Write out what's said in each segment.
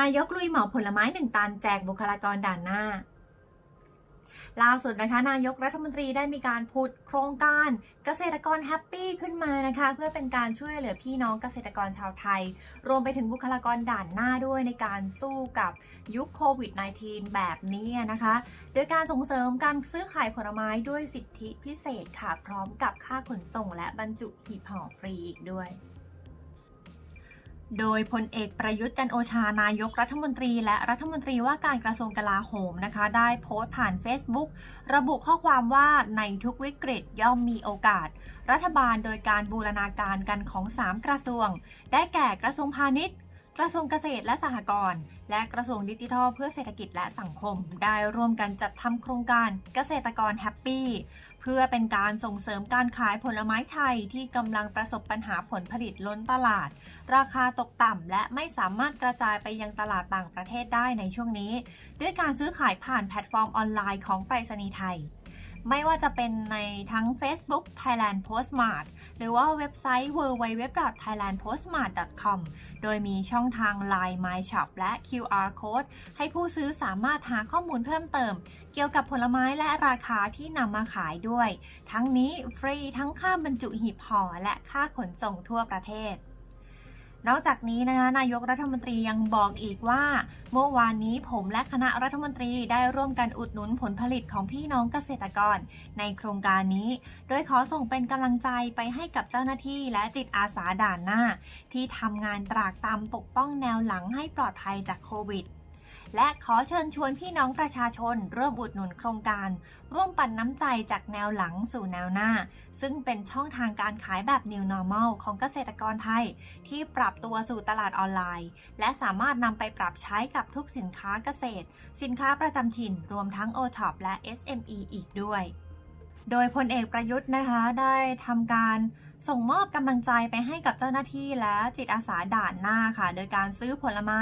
นายกลุยเหมาผลไม้หนึ่งตันแจกบุคลากรด่านหน้า ล่าสุดนะคะ นายกรัฐมนตรีได้มีการพูดโครงการเกษตรกรแฮปปี้ขึ้นมานะคะ เพื่อเป็นการช่วยเหลือพี่น้องเกษตรกรชาวไทย รวมไปถึงบุคลากรด่านหน้าด้วยในการสู้กับยุคโควิด -19 แบบนี้นะคะ โดยการส่งเสริมการซื้อขายผลไม้ด้วยสิทธิพิเศษค่ะ พร้อมกับค่าขนส่งและบรรจุหีบห่อฟรีอีกด้วย โดยพลเอกประยุทธ์จันโอชานายกรัฐมนตรี และรัฐมนตรีว่าการกระทรวงกลาโหมนะคะ ได้โพสต์ผ่าน Facebook ระบุข้อความว่าในทุกวิกฤตย่อมมีโอกาส รัฐบาลโดยการบูรณาการกันของ 3 กระทรวง ได้แก่กระทรวงพาณิชย์ กระทรวงเกษตรและสหกรณ์และกระทรวงดิจิทัลเพื่อเศรษฐกิจและสังคม ได้ร่วมกันจัดทำโครงการเกษตรกรแฮปปี้ เพื่อเป็นการส่งเสริมการขายผลไม้ไทยที่กำลังประสบปัญหาผลผลิตล้นตลาด ราคาตกต่ำและไม่สามารถกระจายไปยังตลาดต่างประเทศได้ในช่วงนี้ ด้วยการซื้อขายผ่านแพลตฟอร์มออนไลน์ของไปรษณีย์ไทย ไม่ว่าจะเป็นในทั้ง Facebook Thailand Postmart หรือว่าเว็บไซต์ www.thailandpostmart.com โดยมีช่องทาง Line My Shop และ QR Code ให้ผู้ซื้อสามารถหาข้อมูลเพิ่มเติม เกี่ยวกับผลไม้และราคาที่นำมาขายด้วย ทั้งนี้ฟรีทั้งค่าบรรจุหีบห่อและค่าขนส่งทั่วประเทศ นอกจากนี้นะคะนายกรัฐมนตรียังบอกอีกว่า เมื่อวานนี้ผมและคณะรัฐมนตรีได้ร่วมกันอุดหนุนผลผลิตของพี่น้องเกษตรกร ในโครงการนี้ โดยขอส่งเป็นกำลังใจไปให้กับเจ้าหน้าที่และจิตอาสาด่านหน้า ที่ทำงานตรากตรำปกป้องแนวหลังให้ปลอดภัยจากโควิด และขอเชิญชวนพี่น้องประชาชนร่วมอุดหนุนโครงการ ร่วมปันน้ำใจจากแนวหลังสู่แนวหน้า ซึ่งเป็นช่องทางการขายแบบ New Normal ของเกษตรกรไทย ที่ปรับตัวสู่ตลาดออนไลน์ และสามารถนำไปปรับใช้กับทุกสินค้าเกษตร สินค้าประจำถิ่นรวมทั้ง OTOP และ SME อีกด้วย โดยพลเอกประยุทธ์นะคะได้ทำการ ส่งมอบกำลังใจไปให้กับเจ้าหน้าที่และจิตอาสาด่านหน้าค่ะ โดยการซื้อผลไม้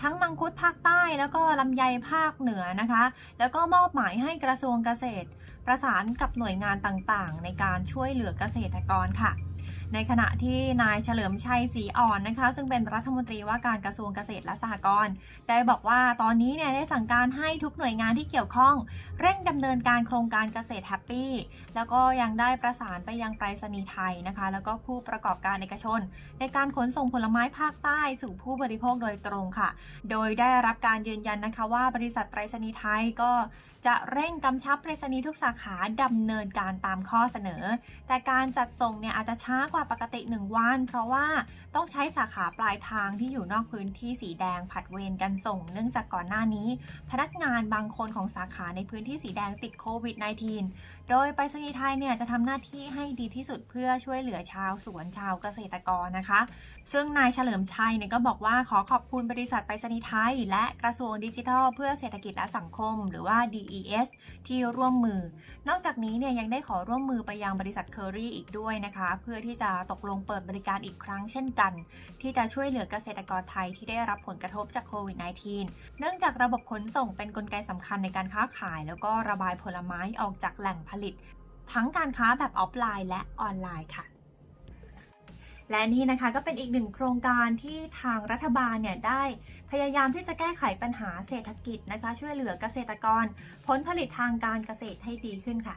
ทั้งมังคุดภาคใต้แล้วก็ลำไยภาคเหนือนะคะ แล้วก็มอบหมายให้กระทรวงเกษตร ประสานกับหน่วยงานต่างๆ ในการช่วยเหลือเกษตรกรค่ะ ในขณะที่นายเฉลิมชัยศรีอ่อนนะคะ ซึ่งเป็นรัฐมนตรีว่าการกระทรวงเกษตรและสหกรณ์ได้บอกว่าตอนนี้เนี่ยได้สั่งการให้ทุกหน่วยงานที่เกี่ยวข้อง เร่งดำเนินการโครงการเกษตรแฮปปี้แล้วก็ยังได้ประสานไปยังไปรษณีย์ไทยนะคะ แล้วก็ผู้ประกอบการเอกชน ในการขนส่งผลไม้ภาคใต้สู่ผู้บริโภคโดยตรงค่ะ โดยได้รับการยืนยันนะคะว่าบริษัทไปรษณีย์ไทยก็จะเร่งกำชับไปรษณีย์ทุกสาขาดำเนินการตามข้อเสนอ แต่การจัดส่งเนี่ยอาจจะช้ากว่าปกติ 1 วัน เพราะว่าต้องใช้สาขาปลายทางที่อยู่นอกพื้นที่สีแดงผัดเวรกันส่ง เนื่องจากก่อนหน้านี้ พนักงานบางคนของสาขาในพื้นที่สีแดงติดโควิด -19 โดยไปรษณีย์ไทยเนี่ยจะทำหน้าที่ให้ดีที่สุดเพื่อช่วยเหลือชาวสวนชาวเกษตรกรนะคะ ซึ่งนายเฉลิมชัยเนี่ยก็บอกว่าขอขอบคุณบริษัทไปรษณีย์ไทย และกระทรวงดิจิทัล เพื่อเศรษฐกิจและสังคม หรือว่า DES ที่ร่วมมือ นอกจากนี้เนี่ยยังได้ขอร่วมมือไปยังบริษัทเคอรี่อีกด้วยนะคะ เพื่อที่จะตกลงเปิดบริการอีกครั้งเช่นกัน ที่จะช่วยเหลือเกษตรกรไทยที่ได้รับผลกระทบจากโควิด -19 เนื่องจากระบบขนส่งเป็นนกลไกสำคัญในการค้าขาย แล้วก็ระบายผลไม้ออกจากแหล่งผลิต ทั้งการค้าแบบออฟไลน์และออนไลน์ค่ะและนี่นะคะก็เป็นอีกหนึ่งโครงการที่ทางรัฐบาลเนี่ยได้พยายามที่จะแก้ไขปัญหาเศรษฐกิจนะคะ ช่วยเหลือเกษตรกร ผลผลิตทางการเกษตรให้ดีขึ้นค่ะ